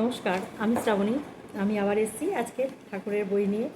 নমস্কার, আমি শ্রাবণী। আমি আবার এসেছি আজকে ঠাকুরের বই নিয়ে।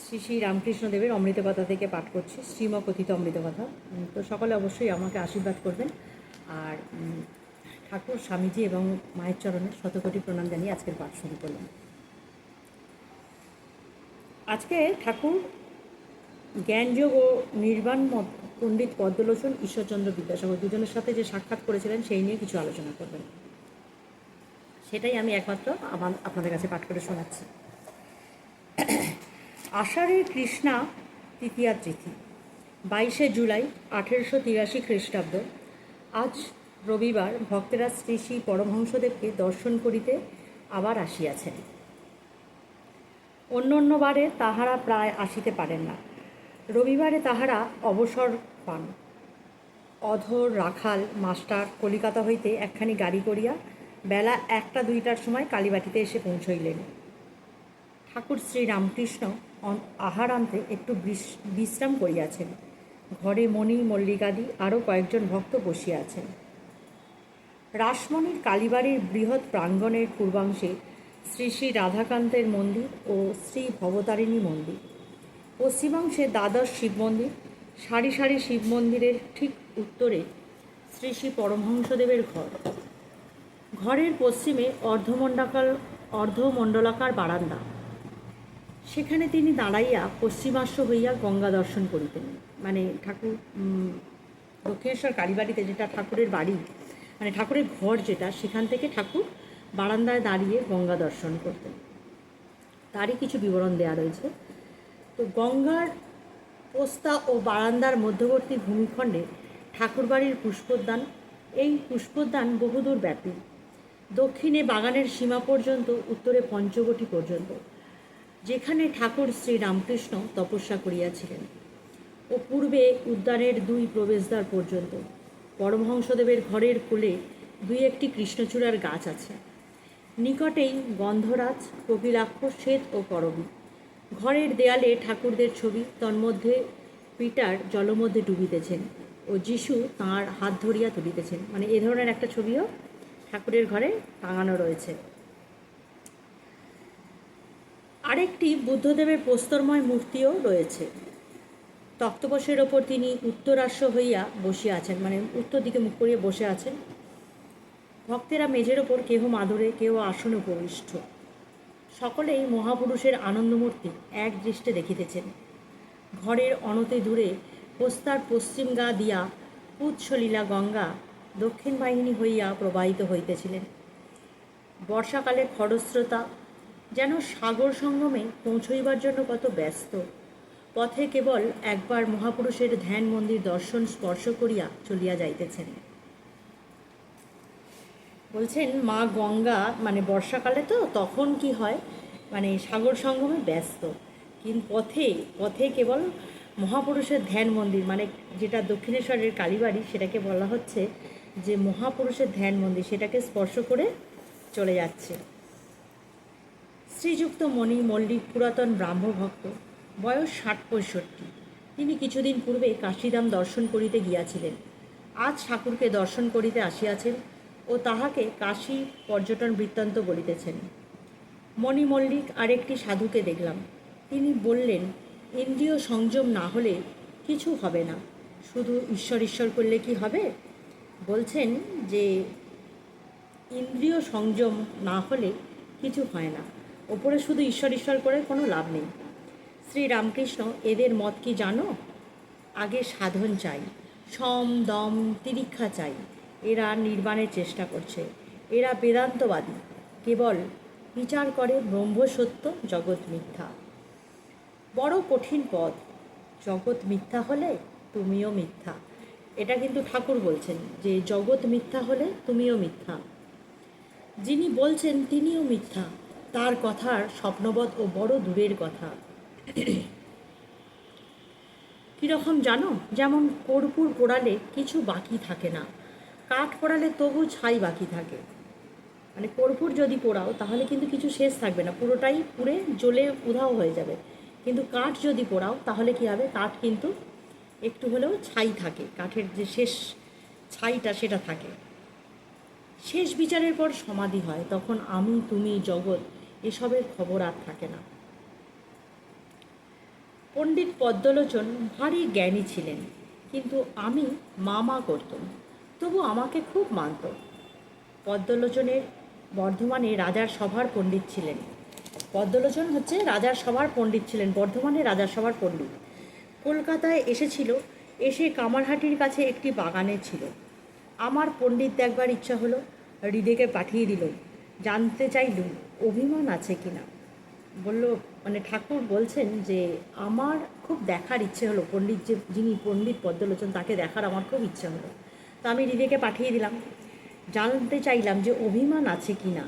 শ্রী শ্রী রামকৃষ্ণদেবের অমৃতকথা থেকে পাঠ করছি, শ্রীমকথিত অমৃতকথা তো সকলে অবশ্যই আমাকে আশীর্বাদ করবেন। আর ঠাকুর, স্বামীজি এবং মায়ের চরণে শতকোটি প্রণাম জানিয়ে আজকের পাঠ শুরু করলাম। আজকে ঠাকুর জ্ঞানযোগ ও নির্বাণ পণ্ডিত পদ্মলোচন ঈশ্বরচন্দ্র বিদ্যাসাগর দুজনের সাথে যে সাক্ষাৎ করেছিলেন, সেই নিয়ে কিছু আলোচনা করবেন। সেটাই আমি একমাত্র আমার, আপনাদের কাছে পাঠ করে শোনাচ্ছি। আষাঢ়ের কৃষ্ণা তৃতীয়া তিথি, বাইশে জুলাই আঠেরোশো তিরাশি খ্রিস্টাব্দ। আজ রবিবার ভক্তেরা শ্রী শ্রী পরমহংসদেবকে দর্শন করিতে আবার আসিয়াছেন। অন্য অন্য বারে তাহারা প্রায় আসিতে পারেন না। রবিবারে তাহারা অবসর পান। অধর, রাখাল, মাস্টার কলিকাতা হইতে একখানি গাড়ি করিয়া বেলা একটা, দুইটার সময় কালীবাটিতে এসে পৌঁছইলেন। ঠাকুর শ্রী রামকৃষ্ণ আহারান্তে একটু বিশ- বিশ্রাম করিয়াছেন। ঘরে মণি, মল্লিকাদি আরও কয়েকজন ভক্ত বসিয়াছেন রাসমণির কালীবাড়ির বৃহৎ প্রাঙ্গণের পূর্বাংশে শ্রী শ্রী রাধাকান্তের মন্দির ও শ্রী ভবতারিণী মন্দির। পশ্চিমাংশে দ্বাদশ শিব মন্দির, সারি সারি শিব মন্দিরের ঠিক উত্তরে শ্রী শ্রী পরমহংসদেবের ঘর। ঘরের পশ্চিমে অর্ধমণ্ডাকার অর্ধমণ্ডলাকার বারান্দা। সেখানে তিনি দাঁড়াইয়া পশ্চিমাশ্ব হইয়া গঙ্গা দর্শন করিতেন। মানে ঠাকুর দক্ষিণেশ্বর কালীবাড়িতে যেটা ঠাকুরের বাড়ি মানে ঠাকুরের ঘর যেটা, সেখান থেকে ঠাকুর বারান্দায় দাঁড়িয়ে গঙ্গা দর্শন করতেন। তারই কিছু বিবরণ দেওয়া রয়েছে। তো গঙ্গার পোস্তা ও বারান্দার মধ্যবর্তী ভূমিখণ্ডে ঠাকুরবাড়ির পুষ্পোদ্যান, এই পুষ্পোদ্যান বহুদূর ব্যাপী। দক্ষিণে বাগানের সীমা পর্যন্ত, উত্তরে পঞ্চবটি পর্যন্ত, যেখানে ঠাকুর শ্রী রামকৃষ্ণ তপস্যা করিয়াছিলেন। ও পূর্বে উদ্যানের দুই প্রবেশদ্বার পর্যন্ত, পরমহংসদেবের ঘরের কোলে দুই একটি কৃষ্ণচূড়ার গাছ আছে। নিকটেই গন্ধরাজ, কপিলাক্ষ, শ্বেত ও করবী। ঘরের দেয়ালে ঠাকুরদের ছবি, তন্মধ্যে পিটার জলমধ্যে ডুবিতেছেন ও যিশু তাঁর হাত ধরিয়া তুলিতেছেন। মানে এ ধরনের একটা ছবিও ঠাকুরের ঘরে টাঙানো রয়েছে। আরেকটি বুদ্ধদেবের প্রস্তরময় মূর্তিও রয়েছে। তক্তপোষের ওপর তিনি উত্তরাশ্ব হইয়া বসিয়া আছেন মানে উত্তর দিকে মুখ করিয়া বসে আছেন। ভক্তেরা মেঝের ওপর কেহ মাদুরে, কেহ আসনে উপবিষ্ট। সকলেই মহাপুরুষের আনন্দমূর্তি এক দৃষ্টে দেখিতেছেন। ঘরের অনতি দূরে পোস্তার পশ্চিম গা দিয়া পুৎসলীলা গঙ্গা দক্ষিণ বাহিনী হইয়া প্রবাহিত হইতেছিলেন। বর্ষাকালে খরস্রোতা যেন সাগর সঙ্গমে পৌঁছইবার জন্য কত ব্যস্ত। পথে কেবল একবার মহাপুরুষের ধ্যান মন্দির দর্শন স্পর্শ করিয়া চলিয়া যাইতেছেন। বলছেন, মা গঙ্গা মানে বর্ষাকালে তো তখন কি হয়? মানে সাগর সঙ্গমে ব্যস্ত। কিন্তু পথে পথে কেবল মহাপুরুষের ধ্যান মন্দির মানে যেটা দক্ষিণেশ্বরের কালীবাড়ি, সেটাকে বলা হচ্ছে যে মহাপুরুষের ধ্যান মন্দির, সেটাকে স্পর্শ করে চলে যাচ্ছে। শ্রীযুক্ত মণি মল্লিক পুরাতন ব্রাহ্মভক্ত বয়স ষাট পঁয়ষট্টি। তিনি কিছুদিন পূর্বে কাশীধাম দর্শন করিতে গিয়াছিলেন। আজ ঠাকুরকে দর্শন করিতে আসিয়াছেন ও তাহাকে কাশী পর্যটন বৃত্তান্ত বলিতেছেন। মণি মল্লিক আরেকটি সাধুকে দেখলাম। তিনি বললেন, ইন্দ্রিয় সংযম না হলে কিছু হবে না। শুধু ঈশ্বর ঈশ্বর করলে কি হবে? বলছেন যে ইন্দ্রিয় সংযম না হলে কিছু হয় না। ওপরে শুধু ঈশ্বর ঈশ্বর করে কোনো লাভ নেই। শ্রী রামকৃষ্ণ, এদের মত কি জানো? আগে সাধন চাই, সম, দম, তিরিক্ষা চাই। এরা নির্বাণের চেষ্টা করছে। এরা বেদান্তবাদী। কেবল বিচার করে ব্রহ্ম সত্য, জগৎ মিথ্যা। বড় কঠিন পথ জগৎ মিথ্যা হলে তুমিও মিথ্যা। এটা কিন্তু ঠাকুর বলছেন যে জগৎ মিথ্যা হলে তুমিও মিথ্যা। যিনি বলছেন তিনিও মিথ্যা, তার কথার স্বপ্নবৎ ও বড় দূরের কথা। কীরকম জানো, যেমন কর্পূর পোড়ালে কিছু বাকি থাকে না, কাঠ পোড়ালে তবু ছাই বাকি থাকে। মানে কর্পূর যদি পোড়াও, তাহলে কিন্তু কিছু শেষ থাকবে না, পুরোটাই পুড়ে জ্বলে উধাও হয়ে যাবে। কিন্তু কাঠ যদি পোড়াও, তাহলে কি হবে? কাঠ কিন্তু একটু হলেও ছাই থাকে, কাঠের যে শেষ ছাইটা সেটা থাকে। শেষ বিচারের পর সমাধি হয়, তখন আমি, তুমি, জগৎ এসবের খবর আর থাকে না। পণ্ডিত পদ্মলোচন ভারী জ্ঞানী ছিলেন, কিন্তু আমি মামা করতাম, তবু আমাকে খুব মানত। পদ্মলোচনের বর্ধমানে রাজার সভার পণ্ডিত ছিলেন। পদ্মলোচন হচ্ছে রাজার সভার পণ্ডিত ছিলেন, বর্ধমানে রাজার সভার পণ্ডিত। কলকাতায় এসেছিল, এসে কামারহাটির কাছে একটি বাগানে ছিল। আমার পণ্ডিত দেখবার ইচ্ছা হলো হৃদেকে পাঠিয়ে দিল, জানতে চাইলুম অভিমান আছে কি না বলল মানে ঠাকুর বলছেন যে, আমার খুব দেখার ইচ্ছে হলো, পণ্ডিত যে, যিনি পণ্ডিত পদ্মলোচন, তাকে দেখার আমার খুব ইচ্ছে হলো। তো আমি হৃদেকে পাঠিয়ে দিলাম। জানতে চাইলাম যে, অভিমান আছে কি না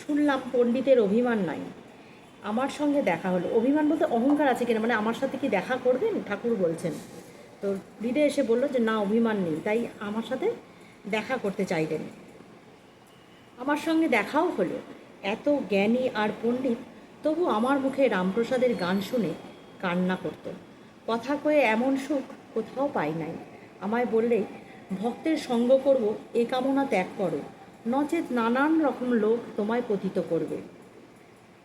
শুনলাম পণ্ডিতের অভিমান নাই। আমার সঙ্গে দেখা হলো। অভিমান বলতে অহংকার আছে কিনা? মানে আমার সাথে কি দেখা করবেন? ঠাকুর বলছেন। তো হৃদয় এসে বলল যে, না, অভিমান নেই। তাই আমার সাথে দেখা করতে চাইলেন। আমার সঙ্গে দেখাও হলো। এত জ্ঞানী আর পণ্ডিত, তবু আমার মুখে রামপ্রসাদের গান শুনে কান্না করত। কথা কয়ে এমন সুখ কোথাও পাই নাই। আমায় বললে, ভক্তের সঙ্গ করব, এ কামনা ত্যাগ করো। নচেত নানান রকম লোক তোমায় পতিত করবে।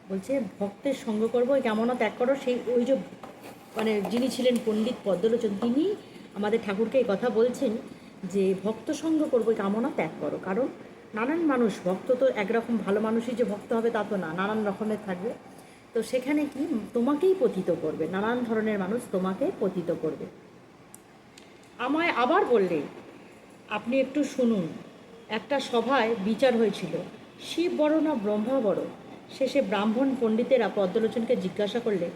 বলছে, ভক্তের সঙ্গ করব কামনা ত্যাগ করো। সেই ওই যে মানে যিনি ছিলেন পণ্ডিত পদ্মলোচন, তিনি আমাদের ঠাকুরকে এই কথা বলছেন যে, ভক্ত সঙ্গ করব কামনা ত্যাগ করো। কারণ নানান মানুষ, ভক্ত তো একরকম ভালো মানুষই যে ভক্ত হবে তা তো না, নানান রকমের থাকবে। তো সেখানে কি তোমাকেই পতিত করবে, নানান ধরনের মানুষ তোমাকে পতিত করবে। আমায় আবার বললে, আপনি একটু শুনুন, একটা সভায় বিচার হয়েছিল শিব বড় না ব্রহ্মা বড় শেষে ব্রাহ্মণ পণ্ডিতেরা পদ্মলোচনকে জিজ্ঞাসা করলে,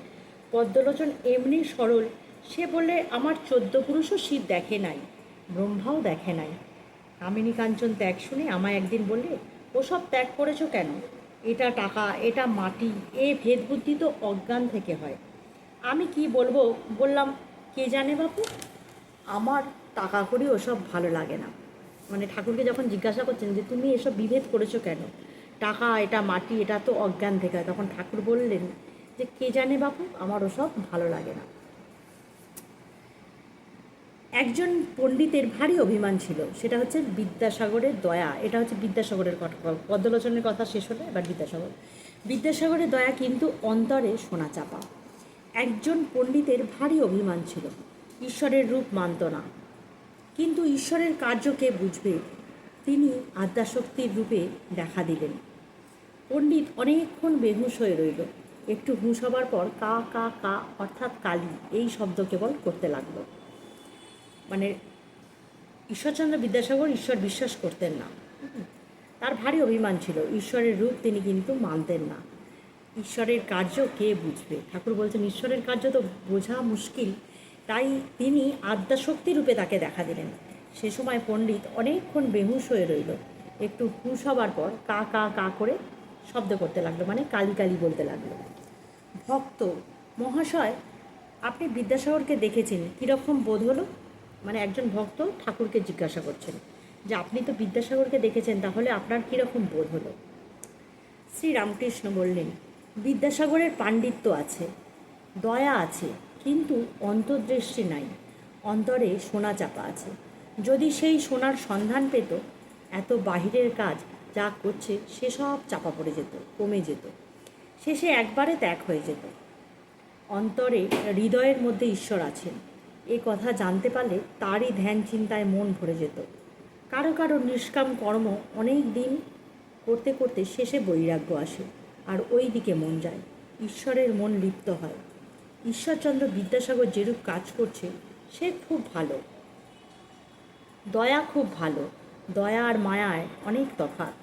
পদ্মলোচন এমনি সরল সে বললে, আমার চোদ্দ পুরুষও শিব দেখে নাই, ব্রহ্মাও দেখে নাই কামিনী কাঞ্চন ত্যাগ শুনে আমায় একদিন বললে, ওসব ত্যাগ করেছ কেন? এটা টাকা, এটা মাটি, এ ভেদ বুদ্ধি তো অজ্ঞান থেকে হয়। আমি কি বলব বললাম, কে জানে বাপু? আমার টাকা করি ওসব ভালো লাগে না মানে ঠাকুরকে যখন জিজ্ঞাসা করছেন যে, তুমি এসব বিভেদ করেছ কেন? টাকা, এটা মাটি, এটা তো অজ্ঞান থেকে হয়। তখন ঠাকুর বললেন যে, কে জানে বাপু আমার ওসব ভালো লাগে না। একজন পণ্ডিতের ভারী অভিমান ছিল। সেটা হচ্ছে বিদ্যাসাগরের দয়া। এটা হচ্ছে বিদ্যাসাগরের পদ্মলোচনের কথা শেষ হলো, এবার বিদ্যাসাগর। বিদ্যাসাগরের দয়া কিন্তু অন্তরে সোনা চাপা। একজন পণ্ডিতের ভারী অভিমান ছিল। ঈশ্বরের রূপ মানত না। কিন্তু ঈশ্বরের কার্যকে বুঝবে? তিনি আদ্যাশক্তির রূপে দেখা দিলেন। পণ্ডিত অনেকক্ষণ বেহুশ হয়ে রইল। একটু হুঁশ হবার পর কা কা কা, অর্থাৎ কালী এই শব্দ কেবল করতে লাগল। মানে ঈশ্বরচন্দ্র বিদ্যাসাগর ঈশ্বর বিশ্বাস করতেন না। তার ভারী অভিমান ছিল, ঈশ্বরের রূপ তিনি কিন্তু মানতেন না। ঈশ্বরের কার্য কে বুঝবে? ঠাকুর বলছেন, ঈশ্বরের কার্য তো বোঝা মুশকিল। তাই তিনি আদ্যাশক্তি রূপে তাকে দেখা দিলেন। সে সময় পণ্ডিত অনেকক্ষণ বেহুশ হয়ে রইল। একটু হুঁশ হবার পর কা কা কা করে শব্দ করতে লাগল মানে কালি কালি বলতে লাগল। ভক্ত, মহাশয়, আপনি বিদ্যাসাগরকে দেখেছেন, কীরকম বোধ হলো? মানে একজন ভক্ত ঠাকুরকে জিজ্ঞাসা করছেন, যে আপনি তো বিদ্যাসাগরকে দেখেছেন, তাহলে আপনার কীরকম বোধ হলো? শ্রী রামকৃষ্ণ বললেন, বিদ্যাসাগরের পাণ্ডিত্য আছে, দয়া আছে, কিন্তু অন্তর্দৃষ্টি নাই, অন্তরে সোনা চাপা আছে। যদি সেই সোনার সন্ধান পেত, এত বাহিরের কাজ যা করছে সেসব চাপা পড়ে যেত, কমে যেত। শেষে একবারে ত্যাগ হয়ে যেত। অন্তরে হৃদয়ের মধ্যে ঈশ্বর আছেন। এ কথা জানতে পারলে তারই ধ্যান চিন্তায় মন ভরে যেত। কারও কারও নিষ্কাম কর্ম অনেক দিন করতে করতে শেষে বৈরাগ্য আসে আর ওই দিকে মন যায়। ঈশ্বরের মন লিপ্ত হয়। ঈশ্বরচন্দ্র বিদ্যাসাগর যেরূপ কাজ করছে, সে খুব ভালো। দয়া খুব ভালো। দয়া আর মায়ায় অনেক তফাৎ।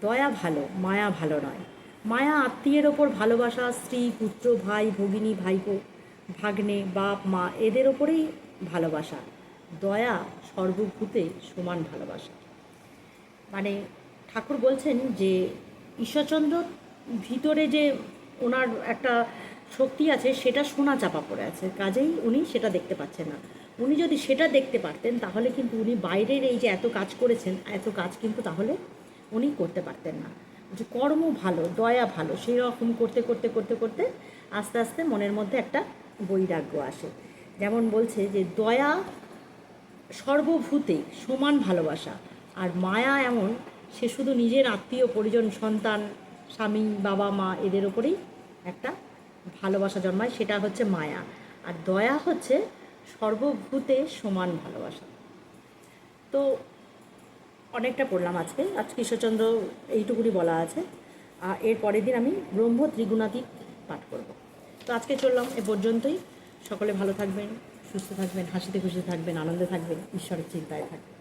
দয়া ভালো, মায়া ভালো নয়। মায়া আত্মীয়ের ওপর ভালোবাসা, স্ত্রী, পুত্র, ভাই, ভগিনী, ভাইপো, ভাগ্নে, বাপ, মা, এদের ওপরেই ভালোবাসা। দয়া সর্বভূতে সমান ভালোবাসা। মানে ঠাকুর বলছেন যে ঈশ্বরচন্দ্র ভিতরে যে ওনার একটা শক্তি আছে, সেটা সোনা চাপা পড়ে আছে। কাজেই উনি সেটা দেখতে পাচ্ছেন না। উনি যদি সেটা দেখতে পারতেন, তাহলে কিন্তু উনি বাইরের এই যে এত কাজ করেছেন, এত কাজ কিন্তু তাহলে উনি করতে পারতেন না। যে কর্ম ভালো, দয়া ভালো, সেই রকম করতে করতে করতে করতে আস্তে আস্তে মনের মধ্যে একটা বৈরাগ্য আসে। যেমন বলছে যে দয়া সর্বভূতে সমান ভালোবাসা, আর মায়া এমন, সে শুধু নিজের আত্মীয়, পরিজন, সন্তান, স্বামী, বাবা, মা এদের ওপরেই একটা ভালোবাসা জন্মায়, সেটা হচ্ছে মায়া। আর দয়া হচ্ছে সর্বভূতে সমান ভালোবাসা। তো অনেকটা পড়লাম আজকে। আজ কৃষ্ণচন্দ্র এইটুকুনি বলা আছে। আর এর পরের দিন আমি ব্রহ্ম ত্রিগুণাতীত পাঠ করব। তো আজকে চললাম এ পর্যন্তই। সকলে ভালো থাকবেন, সুস্থ থাকবেন, হাসিতে খুশিতে থাকবেন, আনন্দে থাকবেন, ঈশ্বরের চিন্তায় থাকবেন।